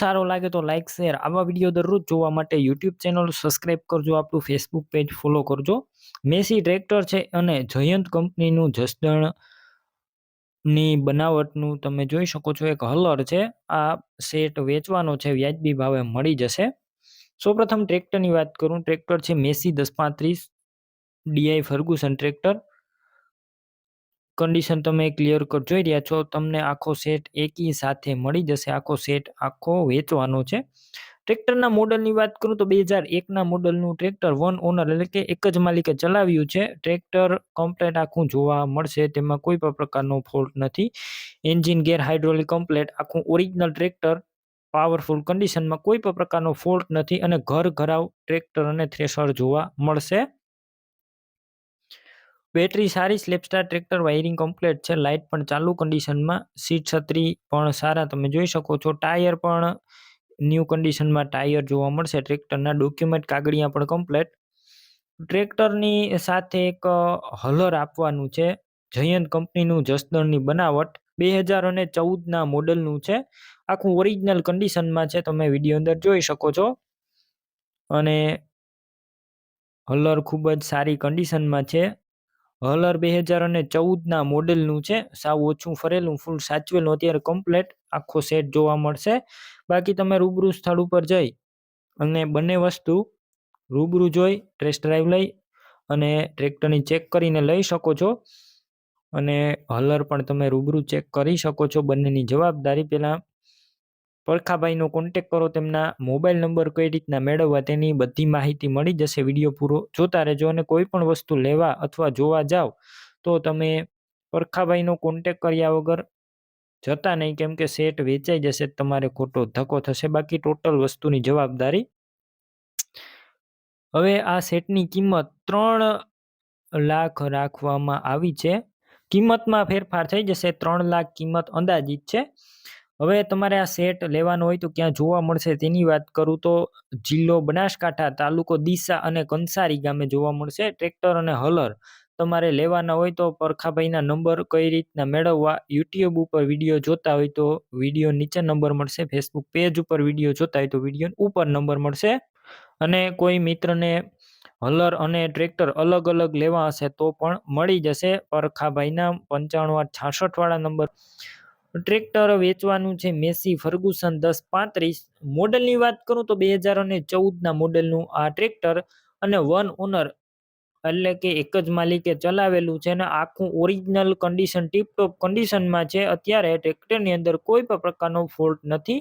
સારો લાગે તો લાઇક શેર આવા વીડિયો દરરોજ જોવા માટે યુટ્યુબ ચેનલ સબસ્ક્રાઇબ કરજો, આપણું ફેસબુક પેજ ફોલો કરજો. મેસી ટ્રેક્ટર છે અને જયંત કંપનીનું જસદણની બનાવટનું તમે જોઈ શકો છો, એક હલર છે. આ સેટ વેચવાનો છે, વ્યાજબી ભાવે મળી જશે. સૌપ્રથમ ટ્રેક્ટરની વાત કરું, ટ્રેક્ટર છે મેસી દસ પાંત્રીસ ડીઆઈ ફર્ગુસન ટ્રેક્ટર. કન્ડિશન તમે ક્લિયર કટ જોઈ રહ્યા છો, તમને આખો સેટ એકી સાથે મળી જશે. આખો સેટ આખો વેચવાનો છે. ટ્રેક્ટરના મોડલની વાત કરું તો બે હજાર એકના મોડલનું ટ્રેક્ટર વન ઓનર એટલે કે એક જ માલિકે ચલાવ્યું છે. ટ્રેક્ટર કમ્પ્લેટ આખું જોવા મળશે. તેમાં કોઈ પણ પ્રકારનો ફોલ્ટ નથી. એન્જિન ગેર હાઇડ્રોલિક કમ્પ્લેટ આખું ઓરિજિનલ ટ્રેક્ટર પાવરફુલ કન્ડિશનમાં કોઈ પણ પ્રકારનો ફોલ્ટ નથી અને ઘર ઘરાવ ટ્રેક્ટર અને થ્રેશર જોવા મળશે. બેટરી સારી, self starter tractor, wiring complete છે, લાઇટ પણ ચાલુ કન્ડિશનમાં, સીટ છત્રી પણ સારા, તમે જોઈ શકો છો. ટાયર પણ ન્યૂ કન્ડિશનમાં ટાયર જોવા મળશે. ટ્રેક્ટરના ડોક્યુમેન્ટ કાગળિયા પણ કમ્પ્લીટ. ટ્રેક્ટરની સાથે એક હલર આપવાનું છે. જયંત કંપનીનું જસદણની બનાવટ. બે હજાર અને ચૌદના મોડલનું છે. આખું ઓરિજિનલ કન્ડિશનમાં છે. તમે વીડિયો અંદર જોઈ શકો છો. અને હલર ખૂબ જ સારી કન્ડિશનમાં છે. હલર બે હજાર અને ચૌદના મોડેલનું છે. સાવ ઓછું ફરેલું, ફૂલ સાચવેલું. અત્યારે કમ્પ્લેટ આખો સેટ જોવા મળશે. બાકી તમે રૂબરૂ સ્થળ ઉપર જઈ અને બંને વસ્તુ રૂબરૂ જોઈ ટેસ્ટ ડ્રાઈવ લઈ અને ટ્રેક્ટરની ચેક કરીને લઈ શકો છો. અને હલર પણ તમે રૂબરૂ ચેક કરી શકો છો બંનેની જવાબદારી. પહેલાં પરખાભાઈનો કોન્ટેક કરો, તેમના મોબાઈલ નંબર કઈ રીતના મેળવવા તેની બધી માહિતી મળી જશે વીડિયો પૂરો. જોતા રહેજો અને કોઈ પણ વસ્તુ લેવા અથવા જોવા જાઓ તો તમે પરખાભાઈનો કોન્ટેક કર્યા વગર જતા નહીં, કેમ કે સેટ વેચાઈ જશે તમારે ખોટો ધક્કો થશે. બાકી ટોટલ વસ્તુની જવાબદારી હવે આ સેટની કિંમત ત્રણ લાખ રાખવામાં આવી છે. કિંમતમાં ફેરફાર થઈ જશે. ત્રણ લાખ કિંમત અંદાજિત છે. હવે તમારે આ સેટ લેવાનો હોય તો ક્યાં જોવા મળશે તેની વાત કરું તો જિલ્લો બનાસકાંઠા તાલુકો દિશા અને કંસારી ગામે જોવા મળશે. ટ્રેક્ટર અને હલર તમારે લેવાના હોય તો પરખાભાઈના નંબર કઈ રીતના મેળવવા યુટ્યુબ ઉપર વીડિયો જોતા હોય તો વીડિયો નીચે નંબર મળશે. ફેસબુક પેજ ઉપર વીડિયો જોતા હોય તો વીડિયો ઉપર નંબર મળશે. અને કોઈ મિત્રને હલર અને ટ્રેક્ટર અલગ અલગ લેવા હશે તો પણ મળી જશે. પરખાભાઈના પંચાણું આઠ છાસઠવાળા નંબર ટ્રેક્ટર વેચવાનું છે મેસી ફર્ગુસન દસ પાંત્રીસ. મોડલની વાત કરું તો બે હજાર અને ચૌદના મોડલનું આ ટ્રેક્ટર અને વન ઓનર એટલે કે એક જ માલિકે ચલાવેલું છે અને આખું ઓરિજિનલ કન્ડિશન ટીપટોપ કન્ડિશનમાં છે. અત્યારે ટ્રેક્ટરની અંદર કોઈ પણ પ્રકારનો ફોલ્ટ નથી.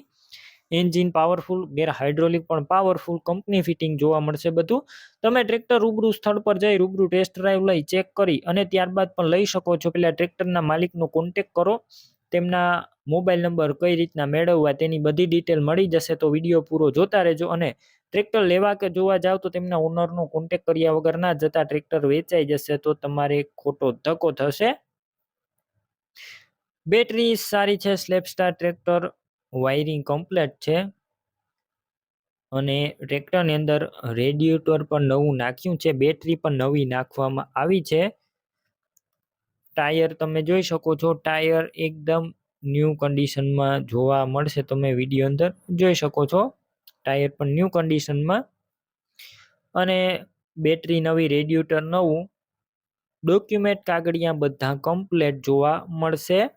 એન્જિન પાવરફુલ ગેર હાઇડ્રોલિક પણ પાવરફુલ કંપની ફિટિંગ જોવા મળશે બધું. તમે ટ્રેક્ટર રૂબરૂ સ્થળ પર જઈ રૂબરૂ ટેસ્ટ ડ્રાઈવ લઈ ચેક કરી અને ત્યારબાદ પણ લઈ શકો છો. પેલા ટ્રેક્ટરના માલિકનો કોન્ટેક કરો. તેમના મોબાઈલ નંબર કઈ રીતના મેળવવા તેની બધી ડિટેલ મળી જશે તો વીડિયો પૂરો જોતા રહેજો અને ટ્રેક્ટર લેવા કે જોવા જાવ તો તેમના ઓનરનો કોન્ટેક કર્યા વગર ના જતા ટ્રેક્ટર વેચાઈ જશે તો તમારે ખોટો ધક્કો થશે. બેટરી સારી છે સ્લેપસ્ટાર ટ્રેક્ટર વાયરિંગ કમ્પ્લેટ છે. અને ટ્રેક્ટરની અંદર રેડિયેટર પણ નવું નાખ્યું છે બેટરી પણ નવી નાખવામાં આવી છે. ટાયર તમે જોઈ શકો છો. ટાયર એકદમ ન્યૂ કન્ડિશનમાં જોવા મળશે. તમે વીડિયો અંદર જોઈ શકો છો. ટાયર પણ ન્યૂ કન્ડિશનમાં. અને બેટરી નવી રેડિએટર નવું, ડોક્યુમેન્ટ કાગળિયા બધા કમ્પ્લેટ જોવા મળશે.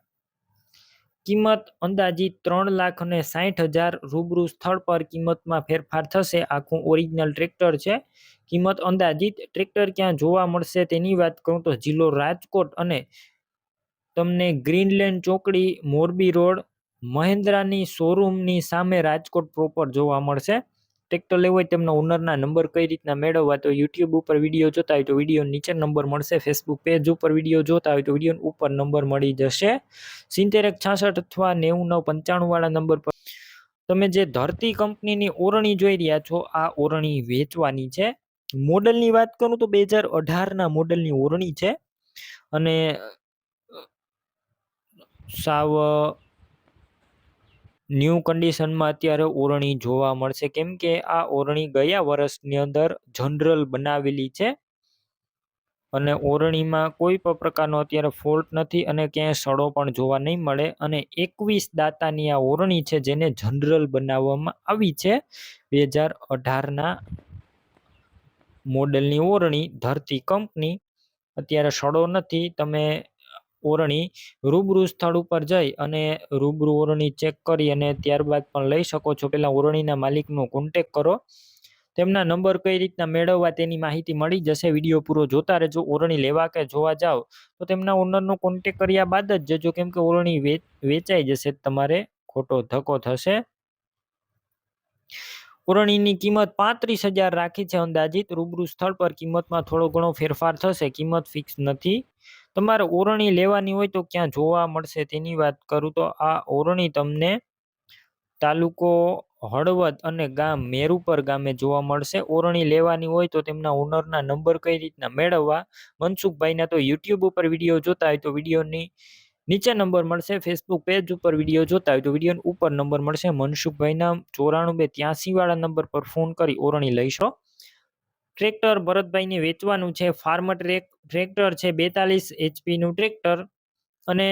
કિંમત અંદાજિત ત્રણ લાખ અને સાઠ હજાર રૂબરૂ સ્થળ પર કિંમતમાં ફેરફાર થશે. આખું ઓરિજિનલ ટ્રેક્ટર છે. કિંમત અંદાજિત ટ્રેક્ટર ક્યાં જોવા મળશે તેની વાત કરું તો જિલ્લો રાજકોટ અને તમને ગ્રીનલેન્ડ ચોકડી, મોરબી રોડ, મહેન્દ્રાની શોરૂમની સામે રાજકોટ પ્રોપર જોવા મળશે. ટ્રેક્ટર લેવું હોય તેમના ઓનરના નંબર કઈ રીતના મેળવવા, તો યુટ્યુબ ઉપર વીડિયો જોતા હોય તો વીડિયો નીચે નંબર મળશે ફેસબુક પેજ ઉપર વીડિયો જોતા હોય તો વીડિયો ઉપર નંબર મળી જશે. સિત્તેર એક છાસઠ અથવા નેવું નવ પંચાણુંવાળા નંબર પર તમે જે ધરતી કંપનીની ઓરણી જોઈ રહ્યા છો, આ ઓરણી વેચવાની છે. મોડલની વાત કરું તો બે હજાર અઢારના મોડલની ઓરણી છે. અને સાવ ન્યૂ કન્ડિશનમાં અત્યારે ઓરણી જોવા મળશે. કેમ કે આ ઓરણી ગયા વર્ષની અંદર જનરલ બનાવેલી છે અને ઓરણીમાં કોઈ પણ પ્રકારનો અત્યારે ફોલ્ટ નથી અને ક્યાંય સડો પણ જોવા નહીં મળે. અને એકવીસ દાતાની આ ઓરણી છે જેને જનરલ બનાવવામાં આવી છે. બે હજાર અઢારના મોડેલની ઓરણી ધરતી કંપની. અત્યારે સડો નથી. તમે ઓરણી રૂબરૂ સ્થળ ઉપર જઈ અને રૂબરૂ ઓરણી ચેક કરી અને ત્યારબાદ પણ લઈ શકો છો. પહેલાં ઓરણીના માલિકનો કોન્ટેક કરો. તેમના નંબર કઈ રીતના મેળવવા તેની માહિતી મળી જશે વીડિયો પૂરો જોતા રહેજો. ઓરણી લેવા કે જોવા જાઓ તો તેમના ઓનરનો કોન્ટેક કર્યા બાદ જ જજો. કેમ કે ઓરણી વેચાઈ જશે તમારે. ખોટો ધક્કો થશે. ઓરણીની કિંમત પાંત્રીસ હજાર રાખી છે અંદાજિત. રૂબરૂ સ્થળ પર કિંમતમાં થોડો ઘણો ફેરફાર થશે. કિંમત ફિક્સ નથી. તમારે ઓરણી લેવાની હોય તો ક્યાં જોવા મળશે તેની વાત કરું તો આ ઓરણી તમને તાલુકો હળવદ અને ગામ મેરુપર ગામે જોવા મળશે. ઓરણી લેવાની હોય તો તેમના ઓનરના નંબર કઈ રીતના મેળવવા? મનસુખભાઈના તો યુટ્યુબ ઉપર વીડિયો જોતા હોય તો વિડીયોની નીચે નંબર મળશે. ફેસબુક પેજ ઉપર વીડિયો જોતા હોય તો વીડિયો ઉપર નંબર મળશે. મનસુખભાઈના ચોરાણું બે ત્યાંસી વાળા નંબર પર ફોન કરી ઓરણી લઈશો. ટ્રેક્ટર ભરતભાઈને વેચવાનું છે. ફાર્મ ટ્રેક, ટ્રેક્ટર છે બેતાલીસ એચપીનું ટ્રેક્ટર અને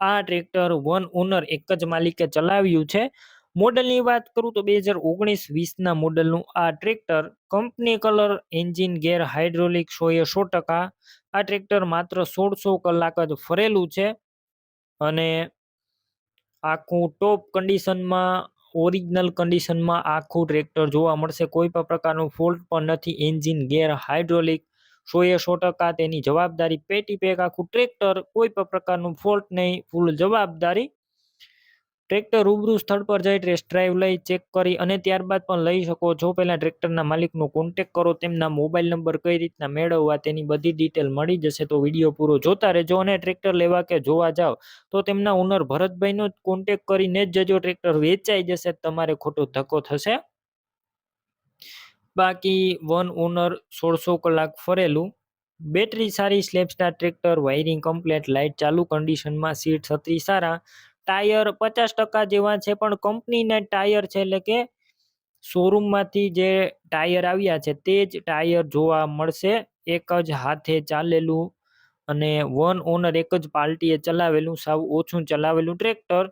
આ ટ્રેક્ટર વન ઓનર એક જ માલિકે ચલાવ્યું છે. મોડલની વાત કરું તો બે હજાર ઓગણીસ વીસના મોડલનું આ tractor company colour engine gear hydraulic સો એ સો ટકા. આ ટ્રેક્ટર માત્ર સોળસો કલાક જ ફરેલું છે અને આખું ટોપ કન્ડિશનમાં ઓરિજિનલ કન્ડિશનમાં આખું ટ્રેક્ટર જોવા મળશે. કોઈ પણ પ્રકારનું ફોલ્ટ પણ નથી. Engine gear hydraulic. સો એ સો ટકા તેની જવાબદારી. પેટી પેક આખું ટ્રેક્ટર. કોઈ પણ પ્રકારનું ફોલ્ટ નહીં. ફૂલ જવાબદારી ટ્રેક્ટર રૂબરૂ સ્થળ પર જઈ ટેસ્ટ ડ્રાઈવ લઈ ચેક કરી અને ત્યારબાદ પણ લઈ શકો છો. પહેલાં ટ્રેક્ટરના માલિકનો કોન્ટેક કરો, તેમના મોબાઈલ નંબર કઈ રીતના મેળવવા તેની બધી ડિટેલ મળી જશે તો વીડિયો પૂરો જોતા રહેજો અને ટ્રેક્ટર લેવા કે જોવા જાઓ તો તેમના ઓનર ભરતભાઈનો જ કોન્ટેક કરીને જ જજો ટ્રેક્ટર વેચાઈ જશે તમારે ખોટો ધક્કો થશે. બાકી વન ઓનર સોળસો કલાક ફરેલું. બેટરી સારી self starter tractor wiring complete light ચાલુ કન્ડિશનમાં સીટ છત્રી સારા. ટાયર પચાસ ટકા જેવા છે, પણ કંપનીના ટાયર છે, એટલે કે શોરૂમમાંથી જે ટાયર આવ્યા છે, તે જ ટાયર જોવા મળશે. એક જ હાથે ચાલેલું અને વન ઓનર એક જ પાર્ટીએ ચલાવેલું, સાવ ઓછું ચલાવેલું ટ્રેક્ટર.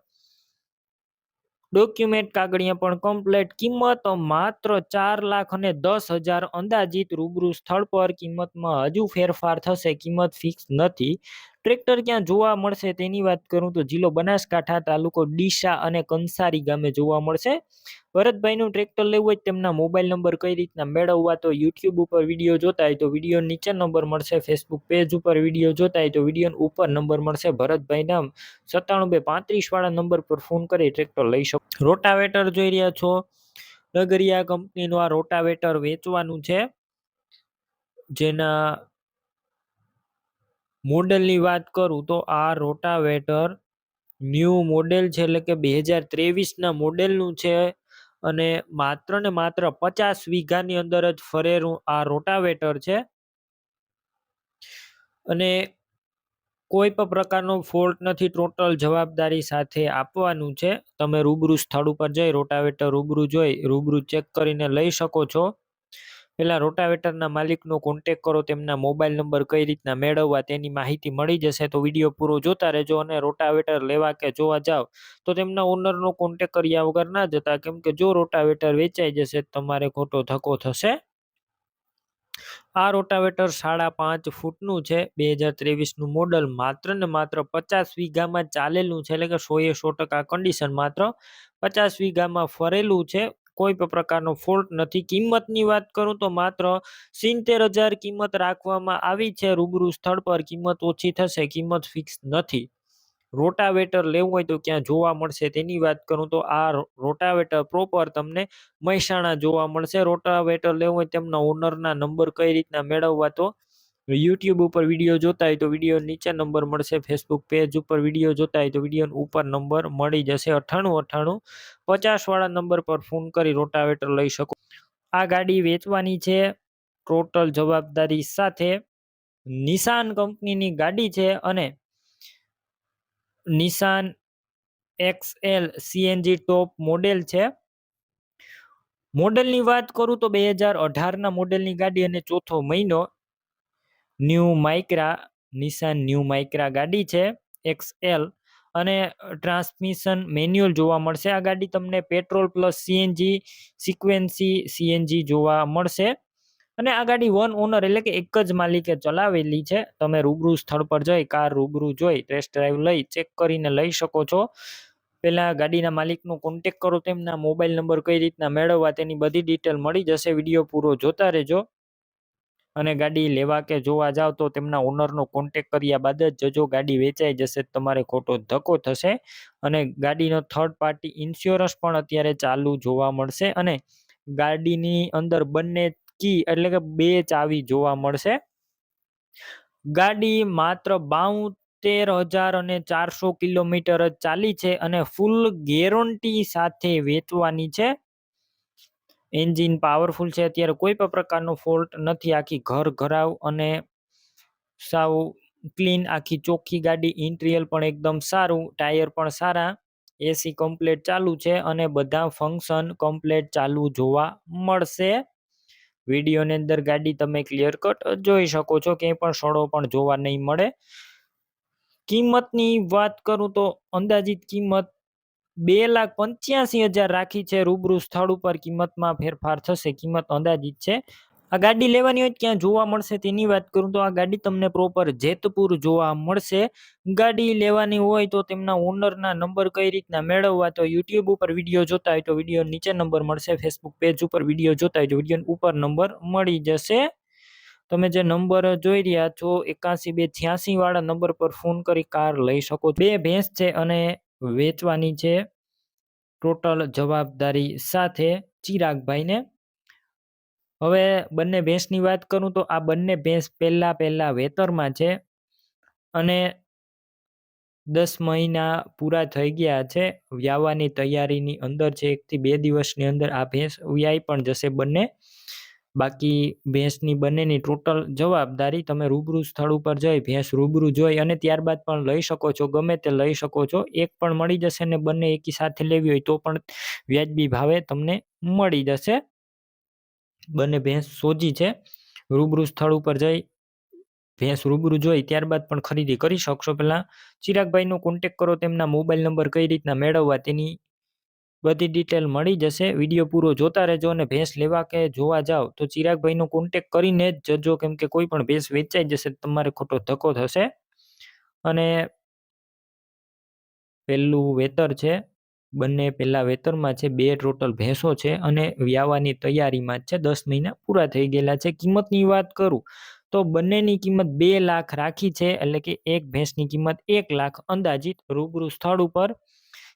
ડોક્યુમેન્ટ કાગળિયા પણ કમ્પ્લેટ. કિંમત માત્ર ચાર લાખ અને દસ હજાર અંદાજિત રૂબરૂ સ્થળ પર કિંમતમાં હજુ ફેરફાર થશે. કિંમત ફિક્સ નથી. ટ્રેક્ટર ક્યાં જોવા મળશે તેની વાત કરું તો જિલ્લો બનાસકાંઠા તાલુકો ડીસા અને કંસારી ગામે જોવા મળશે. ભરતભાઈનું ટ્રેક્ટર લેવું હોય તેમના મોબાઈલ નંબર કઈ રીતના મેળવવા તો યુટ્યુબ ઉપર વીડિયો જોતા હોય તો વીડિયો નીચે નંબર મળશે, ફેસબુક પેજ ઉપર વીડિયો જોતા હોય તો વીડિયો ઉપર નંબર મળશે. ભરતભાઈના સત્તાણું બે પાંત્રીસવાળા નંબર પર ફોન કરી ટ્રેક્ટર લઈ શકો. રોટાવેટર જોઈ રહ્યા છો. નગરિયા કંપનીનું આ રોટાવેટર વેચવાનું છે. જેના મોડલની વાત કરું તો આ રોટાવેટર ન્યૂ મોડેલ છે, એટલે કે બે હજાર ત્રેવીસના મોડેલનું છે અને માત્ર ને માત્ર પચાસ વીઘાની અંદર જ ફરેલું આ રોટાવેટર છે. અને કોઈ પણ પ્રકારનો ફોલ્ટ નથી, ટોટલ જવાબદારી સાથે આપવાનું છે. તમે રૂબરૂ સ્થળ ઉપર જઈ રોટાવેટર રૂબરૂ જોઈ, રૂબરૂ ચેક કરીને લઈ શકો છો. પહેલાં રોટાવેટરના માલિકનો કોન્ટેક કરો, તેમના મોબાઈલ નંબર કઈ રીતના મેળવવા તેની માહિતી મળી જશે તો વીડિયો પૂરો જોતા રહેજો અને રોટાવેટર લેવા કે જોવા જાઓ તો તેમના ઓનરનો કોન્ટેક કર્યા વગર ના જતા, કેમ કે જો રોટાવેટર વેચાઈ જશે તમારે ખોટો ધક્કો થશે. આ રોટાવેટર સાડા પાંચ ફૂટનું છે. બે હજાર ત્રેવીસનું મોડલ માત્ર ને માત્ર પચાસ વીઘામાં ચાલેલું છે. એટલે કે સો એ સો ટકા કન્ડિશન માત્ર પચાસ વીઘામાં ફરેલું છે. કોઈ પણ પ્રકારનો ફોલ્ટ નથી. કિંમતની વાત કરું તો માત્ર સિત્તેર હજાર કિંમત રાખવામાં આવી છે. રૂબરૂ સ્થળ પર કિંમત ઓછી થશે, કિંમત ફિક્સ નથી. રોટાવેટર લેવું હોય તો ક્યાં જોવા મળશે? તેની વાત કરું તો આ રોટાવેટર પ્રોપર તમને મહેસાણા જોવા મળશે. રોટાવેટર લેવું હોય તેમના ઓનરના નંબર કઈ રીતના મેળવવા તો યુટ્યુબ ઉપર વીડિયો જોતા હોય તો વીડિયો નીચે નંબર મળશે ફેસબુક પેજ ઉપર વીડિયો જોતા હોય તો વીડિયો ઉપર નંબર મળી જશે. અઠ્ઠાણું અઠ્ઠાણું પચાસવાળા નંબર પર ફોન કરી રોટાવેટર લઈ શકો. આ ગાડી વેચવાની છે. ટોટલ જવાબદારી સાથે નિશાન કંપનીની ગાડી છે અને નિશાન એક્સએલ સીએનજી ટોપ મોડેલ છે. મોડેલની વાત કરું તો બે હજાર અઢારના મોડેલની ગાડી અને ચોથો મહિનો new Micra, Nissan new Micra ગાડી છે એક્સએલ અને ટ્રાન્સમિશન મેન્યુઅલ જોવા મળશે. આ ગાડી તમને petrol plus CNG sequency CNG જોવા મળશે. અને આ ગાડી વન ઓનર એટલે કે એક જ માલિકે ચલાવેલી છે. તમે રૂબરૂ સ્થળ પર જઈ, કાર રૂબરૂ જોઈ, ટેસ્ટ ડ્રાઈવ લઈ, ચેક કરીને લઈ શકો છો. પહેલાં ગાડીના માલિકનો કોન્ટેક કરો, તેમના મોબાઈલ નંબર કઈ રીતના મેળવવા તેની બધી ડિટેલ મળી જશે. વીડિયો પૂરો જોતા રહેજો. અને ગાડી લેવા કે જોવા જાવ તો તેમના ઓનરનો કોન્ટેક કર્યા બાદ જ જજો ગાડી વેચાઈ જશે તમારે ખોટો ધક્કો થશે. અને ગાડીનો થર્ડ પાર્ટી ઇન્સ્યોરન્સ પણ અત્યારે ચાલુ જોવા મળશે અને ગાડીની અંદર બંને કી એટલે કે બે ચાવી જોવા મળશે. ગાડી માત્ર બાઉતેર હજાર અને ચારસો કિલોમીટર જ ચાલી છે અને ફૂલ ગેરંટી સાથે વેચવાની છે. એન્જિન પાવરફુલ છે, અત્યારે કોઈ પણ પ્રકારનો ફોલ્ટ નથી. આખી ઘર ઘરાવ અને સાવ ક્લીન, આખી ચોખ્ખી ગાડી, ઇન્ટિરિયર પણ એકદમ સારું, ટાયર પણ સારા એસી કમ્પ્લેટ ચાલુ છે અને બધા ફંક્શન કમ્પ્લેટ ચાલુ જોવા મળશે. વિડીયોની અંદર ગાડી તમે ક્લિયર કટ જોઈ શકો છો, ક્યાંય પણ સડો પણ જોવા નહીં મળે. કિંમતની વાત કરું તો અંદાજિત કિંમત બે લાખ પંચ્યાસી હજાર રાખી છે. રૂબરૂ સ્થળ ઉપર કિંમતમાં ફેરફાર થશે. કિંમત અંદાજિત છે. આ ગાડી લેવાની હોય ક્યાં જોવા મળશે. તેની વાત કરું તો આ ગાડી તમને પ્રોપર જેતપુર જોવા મળશે. ગાડી લેવાની હોય તો તેમના ઓનરના નંબર કઈ રીતના મેળવવા તો યુટ્યુબ ઉપર વીડિયો જોતા હોય તો વીડિયો નીચે નંબર મળશે. ફેસબુક પેજ ઉપર વીડિયો જોતા હોય તો વીડિયો ઉપર નંબર મળી જશે. તમે જે નંબર જોઈ રહ્યા છો એકાસી બે છ્યાસી વાળા નંબર પર ફોન કરી કાર લઈ શકો બે ભેંસ છે અને વેચવાની છે. ટોટલ જવાબદારી સાથે ચિરાગભાઈને હવે બંને ભેંસની વાત કરું તો આ બંને ભેંસ પહેલા પહેલા વેતરમાં છે અને દસ મહિના પૂરા થઈ ગયા છે. વ્યાવાની તૈયારીની અંદર છે. એકથી બે દિવસની અંદર આ ભેંસ વ્યાય પણ જશે બંને. બાકી ભેંસની બંનેની ટોટલ જવાબદારી તમે રૂબરૂ સ્થળ ઉપર જઈ ભેંસ રૂબરૂ જોઈ અને ત્યારબાદ પણ લઈ શકો છો, ગમે તે લઈ શકો છો. એક પણ મળી જશે ને બંને એકી સાથે લેવી હોય તો પણ વ્યાજબી ભાવે તમને મળી જશે. બંને ભેંસ સોજી છે, રૂબરૂ સ્થળ ઉપર જઈ ભેંસ રૂબરૂ જોઈ ત્યારબાદ પણ ખરીદી કરી શકશો. પહેલાં ચિરાગભાઈનો કોન્ટેક કરો, તેમના મોબાઈલ નંબર કઈ રીતના મેળવવા તેની બધી ડિટેલ મળી જશે. વીડિયો પૂરો જોતા રહેજો અને ભેંસ લેવા કે જોવા જાઓ તો ચિરાગભાઈનો કોન્ટેક કરીને જ જજો. કેમ કે કોઈ પણ ભેંસ વેચાઈ જશે તમારે ખોટો ધક્કો થશે. અને પહેલું વેતર છે. બંને પહેલા વેતરમાં છે. બે ટોટલ ભેંસો છે અને વ્યાવાની તૈયારીમાં છે. દસ મહિના પૂરા થઈ ગયેલા છે. કિંમતની વાત કરું તો બંનેની કિંમત બે લાખ રાખી છે. એટલે કે એક ભેંસની કિંમત એક લાખ અંદાજિત રૂબરૂ સ્થળ ઉપર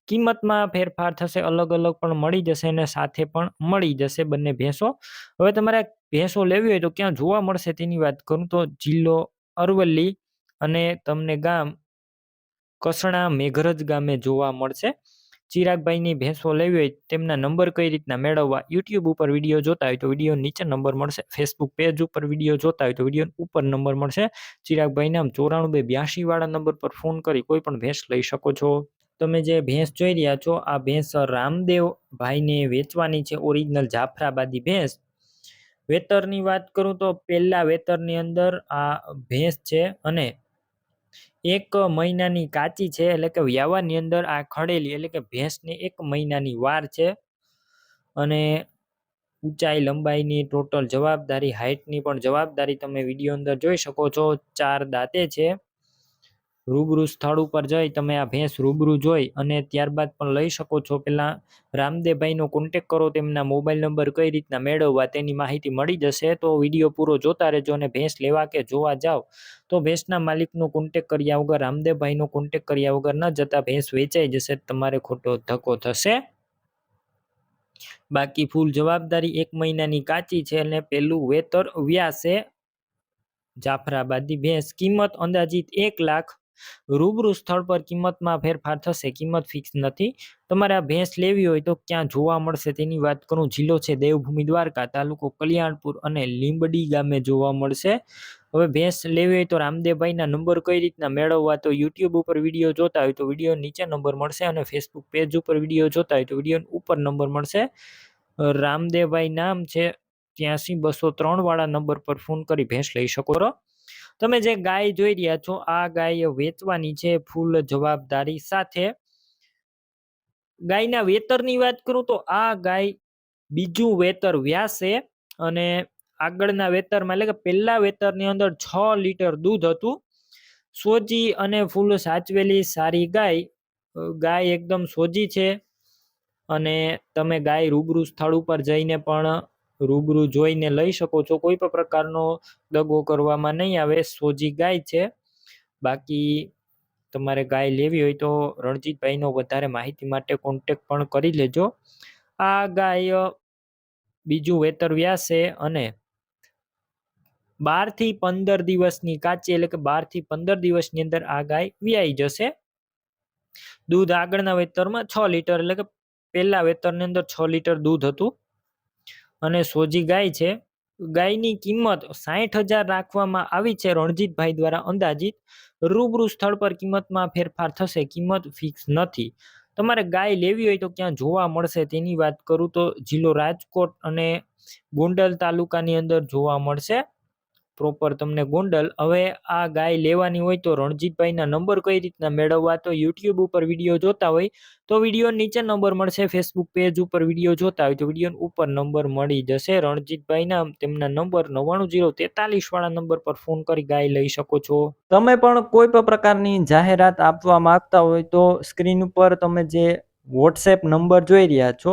કિંમતમાં ફેરફાર થશે અલગ અલગ પણ મળી જશે અને સાથે પણ મળી જશે બંને ભેંસો. હવે તમારે ભેંસો લેવી હોય તો ક્યાં જોવા મળશે તેની વાત કરું તો જિલ્લો અરવલ્લી અને તમને ગામ કસણા મેઘરજ ગામે જોવા મળશે. ચિરાગભાઈની ભેંસો લેવી હોય તેમના નંબર કઈ રીતના મેળવવા યુટ્યુબ ઉપર વીડિયો જોતા હોય તો વીડિયો નીચે નંબર મળશે, ફેસબુક પેજ ઉપર વીડિયો જોતા હોય તો વીડિયો ઉપર નંબર મળશે. ચિરાગભાઈ નામ ચોરાણું બે બ્યાસી વાળા નંબર પર ફોન કરી કોઈ પણ ભેંસ લઈ શકો છો. તમે જે ભેંસ જોઈ રહ્યા છો, આ ભેંસ રામદેવ ભાઈને વેચવાની છે ઓરિજિનલ જાફરાબાદી ભેંસ. વેતરની વાત કરું તો પહેલા વેતરની અંદર આ ભેંસ છે અને એક મહિનાની કાચી છે, એટલે કે વ્યાવાની અંદર આ ખડેલી, એટલે કે ભેંસની એક મહિનાની વાર છે. અને ઊંચાઈ લંબાઈની ટોટલ જવાબદારી હાઇટની પણ જવાબદારી તમે વીડિયો અંદર જોઈ શકો છો, ચાર દાંતે છે. રૂબરૂ સ્થળ ઉપર જઈ તમે આ ભેંસ રૂબરૂ જોઈ અને ત્યારબાદ પણ લઈ શકો છો. પહેલાં રામદેવભાઈનો કોન્ટેક કરો, તેમના મોબાઈલ નંબર કઈ રીતના મેળવવા તેની માહિતી મળી જશે. તો વીડિયો પૂરો જોતા રહેજો અને ભેંસ લેવા કે જોવા જાઓ તો ભેંસના માલિકનો કોન્ટેક કર્યા વગર, રામદેવભાઈનો કોન્ટેક કર્યા વગર ન જતા ભેંસ વેચાઈ જશે. તમારે ખોટો ધક્કો થશે. બાકી ફૂલ જવાબદારી એક મહિનાની કાચી છે અને પેલું વેતર વ્યાસે. જાફરાબાદી ભેંસ કિંમત અંદાજિત એક લાખ રૂબરૂ સ્થળ પર કિંમતમાં ફેરફાર થશે, કિંમત ફિક્સ નથી. તમારે આ ભેંસ લેવી હોય તો ક્યાં જોવા મળશે તેની વાત કરું. જિલ્લો છે દેવભૂમિ દ્વારકા, તાલુકો કલ્યાણપુર અને લીંબડી ગામે જોવા મળશે. હવે ભેંસ લેવી હોય તો રામદેવભાઈના નંબર કઈ રીતના મેળવવા તો યુટ્યુબ ઉપર વીડિયો જોતા હોય તો વીડિયો નીચે નંબર મળશે અને ફેસબુક પેજ ઉપર વીડિયો જોતા હોય તો વીડિયો ઉપર નંબર મળશે. રામદેવભાઈ નામ છે ત્યાંસી બસો ત્રણ વાળા નંબર પર ફોન કરી ભેંસ લઈ શકો તમે જે ગાય જોઈ રહ્યા છો, આ ગાય વેચવાની છે ફૂલ જવાબદારી સાથે. ગાયના વેતરની વાત કરું તો આ ગાય બીજું વેતર વ્યાસે અને આગળના વેતરમાં એટલે કે પહેલા વેતરની અંદર છ લીટર દૂધ હતું. સોજી અને ફૂલ સાચવેલી સારી ગાય ગાય એકદમ સોજી છે. અને તમે ગાય રૂબરૂ સ્થળ ઉપર જઈને પણ રૂબરૂ જોઈને લઈ શકો છો. કોઈ પણ પ્રકારનો દગો કરવામાં નહીં આવે. સોજી ગાય છે. બાકી તમારે ગાય લેવી હોય તો રણજીતભાઈનો વધારે માહિતી માટે કોન્ટેક પણ કરી લેજો. આ ગાય બીજું વેતર વ્યાસે અને બારથી પંદર દિવસની કાચી એટલે કે બારથી પંદર દિવસની અંદર આ ગાય વ્યાઈ જશે. દૂધ આગળના વેતરમાં છ લીટર એટલે કે પહેલા વેતરની અંદર છ લીટર દૂધ હતું. અને સોજી ગાય છે. ગાયની કિંમત સાઠ હજાર રાખવામાં આવી છે. રણજીતભાઈ દ્વારા અંદાજિત રૂબરૂ સ્થળ પર કિંમતમાં ફેરફાર થશે. કિંમત ફિક્સ નથી. તમારે ગાય લેવી હોય તો ક્યાં જોવા મળશે તેની વાત કરું તો જિલ્લો રાજકોટ અને ગોંડલ તાલુકાની અંદર જોવા મળશે. પ્રોપર તમને ગોંડલ. હવે આ ગાય લેવાની હોય તો રણજીતભાઈના નંબર કઈ રીતના મેળવવા? તો યુટ્યુબ ઉપર વીડિયો જોતા હોય તો વીડિયો નીચે નંબર મળશે. ફેસબુક પેજ ઉપર વીડિયો જોતા હોય તો વીડિયો ઉપર નંબર મળી જશે. રણજીતભાઈના તેમના નંબર નવ્વાણું જીરો તેતાલીસ વાળા નંબર પર ફોન કરી ગાય લઈ શકો છો. તમે પણ કોઈ પણ પ્રકારની જાહેરાત આપવા માંગતા હોય તો સ્ક્રીન ઉપર તમે જે વોટ્સએપ નંબર જોઈ રહ્યા છો